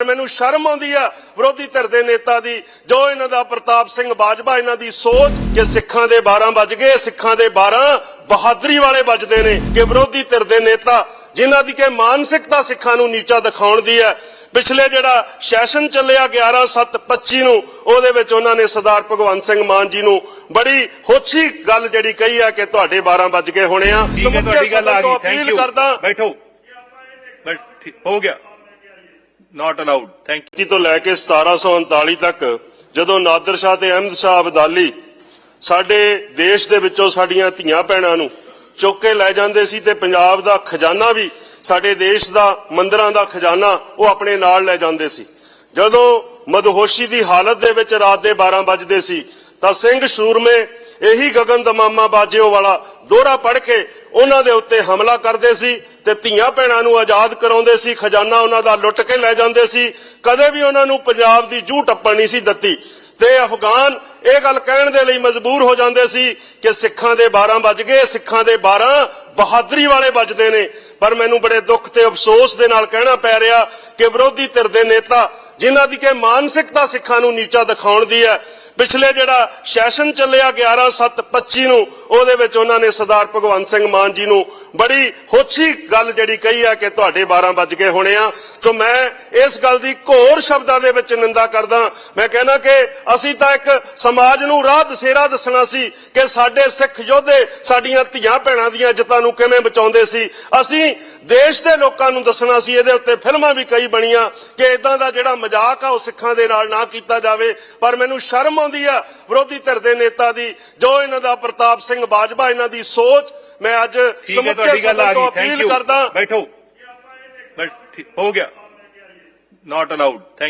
ਮੈਨੂੰ ਸ਼ਰਮ ਆਉਂਦੀ ਆ ਵਿਰੋਧੀ ਧਿਰ ਦੇ ਨੇਤਾ ਦੀ ਜੋ ਇਹਨਾਂ ਦਾ ਪ੍ਰਤਾਪ ਸਿੰਘ ਬਾਜਵਾ ਇਹਨਾਂ ਦੀ ਸੋਚ ਕਿ ਸਿੱਖਾਂ ਦੇ 12 ਵੱਜ ਗਏ ਸਿੱਖਾਂ ਦੇ 12 ਬਹਾਦਰੀ ਵਾਲੇ ਵੱਜਦੇ ਨੇ ਕਿ ਵਿਰੋਧੀ ਧਿਰ ਦੇ ਨੇਤਾ ਜਿਨ੍ਹਾਂ ਦੀ ਕਿ ਮਾਨਸਿਕਤਾ ਸਿੱਖਾਂ ਨੂੰ ਨੀਚਾ ਦਿਖਾਉਣ ਦੀ ਹੈ। ਪਿਛਲੇ ਜਿਹੜਾ ਸੈਸ਼ਨ ਚੱਲਿਆ 11 7 25 ਨੂੰ ਉਹਦੇ ਵਿੱਚ ਉਹਨਾਂ ਨੇ ਸਰਦਾਰ ਭਗਵੰਤ ਸਿੰਘ ਮਾਨ ਜੀ ਨੂੰ ਬੜੀ ਹੋਛੀ ਗੱਲ ਜਿਹੜੀ ਕਹੀ ਹੈ ਕਿ ਤੁਹਾਡੇ 12 ਵੱਜ ਗਏ ਹੋਣੇ ਆ। ਸਮੁੱਚੇ ਗਈ ਸਦਨ ਥੈਂਕ ਅਪੀਲ ਯੂ ਕਰਦਾ। ਬੈਠੋ। ਹੋ ਗਿਆ। ਨਾਟ ਅਲਾਉਡ ਥੈਂਕ ਤੀ ਤੋਂ ਲੈ ਕੇ 1739 ਤੱਕ, ਜਦੋਂ ਨਾਦਰ ਸ਼ਾਹ ਤੇ ਅਹਿਮਦ ਸ਼ਾਹ ਅਬਦਾਲੀ ਸਾਡੇ ਦੇਸ਼ ਦੇ ਵਿੱਚੋਂ ਸਾਡੀਆਂ ਧੀਆਂ ਭੈਣਾਂ ਨੂੰ ਚੁੱਕ ਕੇ ਲੈ ਜਾਂਦੇ ਸੀ ਤੇ ਪੰਜਾਬ ਦਾ ਖਜ਼ਾਨਾ ਵੀ ਸਾਡੇ ਦੇਸ਼ ਦਾ, ਮੰਦਰਾਂ ਦਾ ਖਜ਼ਾਨਾ ਉਹ ਆਪਣੇ ਨਾਲ ਲੈ ਜਾਂਦੇ ਸੀ। ਜਦੋਂ ਮਦਹੋਸ਼ੀ ਦੀ ਹਾਲਤ ਦੇ ਵਿੱਚ ਰਾਤ ਦੇ 12 ਵਜਦੇ ਸੀ, ਤਾਂ ਸਿੰਘ ਸੂਰਮੇ ਇਹੀ ਗਗਨ ਦਮਾਮਾ ਬਾਜਿਓ ਵਾਲਾ ਦੋਹਰਾ ਪੜ ਕੇ ਉਹਨਾਂ ਦੇ ਉੱਤੇ ਹਮਲਾ ਕਰਦੇ ਸੀ। ਤੇ ਧੀਆਂ ਭੈਣਾਂ ਨੂੰ ਆਜ਼ਾਦ ਕਰਾਉਂਦੇ ਸੀ, ਖਜ਼ਾਨਾ ਉਹਨਾਂ ਦਾ ਲੁੱਟ ਕੇ ਲੈ ਜਾਂਦੇ ਸੀ। ਕਦੇ ਵੀ ਉਹਨਾਂ ਨੂੰ ਪੰਜਾਬ ਦੀ ਜੂਹ ਟੱਪਣ ਨਹੀਂ ਸੀ ਦਿੱਤੀ। ਤੇ ਅਫਗਾਨ ਇਹ ਗੱਲ ਕਹਿਣ ਦੇ ਲਈ ਮਜਬੂਰ ਹੋ ਜਾਂਦੇ ਸੀ ਕਿ ਸਿੱਖਾਂ ਦੇ 12 ਵੱਜ ਗਏ, ਸਿੱਖਾਂ ਦੇ 12 ਬਹਾਦਰੀ ਵਾਲੇ ਵੱਜਦੇ ਨੇ। ਪਰ ਮੈਨੂੰ ਬੜੇ ਦੁੱਖ ਤੇ ਅਫਸੋਸ ਦੇ ਨਾਲ ਕਹਿਣਾ ਪੈ ਰਿਹਾ ਕਿ ਵਿਰੋਧੀ ਧਿਰ ਦੇ ਨੇਤਾ, ਜਿਨ੍ਹਾਂ ਦੀ ਕਿ ਮਾਨਸਿਕਤਾ ਸਿੱਖਾਂ ਨੂੰ ਨੀਚਾ ਦਿਖਾਉਣ ਦੀ ਹੈ ਪਿਛਲੇ ਜਿਹੜਾ ਸੈਸ਼ਨ ਚੱਲਿਆ 11 7 25 ਨੂੰ, ਉਹਦੇ ਵਿੱਚ ਉਹਨਾਂ ਨੇ ਸਰਦਾਰ ਭਗਵੰਤ ਸਿੰਘ ਮਾਨ ਜੀ ਨੂੰ ਬੜੀ ਹੋਛੀ ਗੱਲ ਜਿਹੜੀ ਕਹੀ ਹੈ ਕਿ ਤੁਹਾਡੇ 12 ਵੱਜ ਗਏ ਹੋਣੇ ਆ। ਸੋ ਮੈਂ ਇਸ ਗੱਲ ਦੀ ਘੋਰ ਸ਼ਬਦਾਂ ਦੇ ਵਿੱਚ ਨਿੰਦਾ ਕਰਦਾ, ਮੈਂ ਕਹਿੰਦਾ ਕਿ ਅਸੀਂ ਤਾਂ ਇੱਕ ਸਮਾਜ ਨੂੰ ਰਾਹ ਦਸੇਰਾ ਦੱਸਣਾ ਸੀ ਕਿ ਸਾਡੇ ਸਿੱਖ ਯੋਧੇ ਸਾਡੀਆਂ ਧੀਆਂ ਭੈਣਾਂ ਦੀਆਂ ਇੱਜ਼ਤਾਂ ਨੂੰ ਕਿਵੇਂ ਬਚਾਉਂਦੇ ਸੀ। ਅਸੀਂ ਦੇਸ਼ ਦੇ ਲੋਕਾਂ ਨੂੰ ਦੱਸਣਾ ਸੀ, ਇਹਦੇ ਉੱਤੇ ਫਿਲਮਾਂ ਵੀ ਕਈ ਬਣੀਆਂ ਕਿ ਇਦਾਂ ਦਾ ਜਿਹੜਾ ਮਜ਼ਾਕ ਆ ਉਹ ਸਿੱਖਾਂ ਦੇ ਨਾਲ ਨਾ ਕੀਤਾ ਜਾਵੇ, ਪਰ ਮੈਨੂੰ ਸ਼ਰਮ ਆਉਂਦੀ ਆ ਵਿਰੋਧੀ ਧਿਰ ਦੇ ਨੇਤਾ ਦੀ ਜੋ ਇਹਨਾਂ ਦਾ ਪ੍ਰਤਾਪ ਸਿੰਘ ਬਾਜਵਾ ਇਹਨਾਂ ਦੀ ਸੋਚ ਮੈਂ ਅੱਜ ਸਮੁੱਚੇ ਸਦਨ ਤੋਂ ਅਪੀਲ ਕਰਦਾ। ਬੈਠੋ। ਹੋ ਗਿਆ। Not allowed thank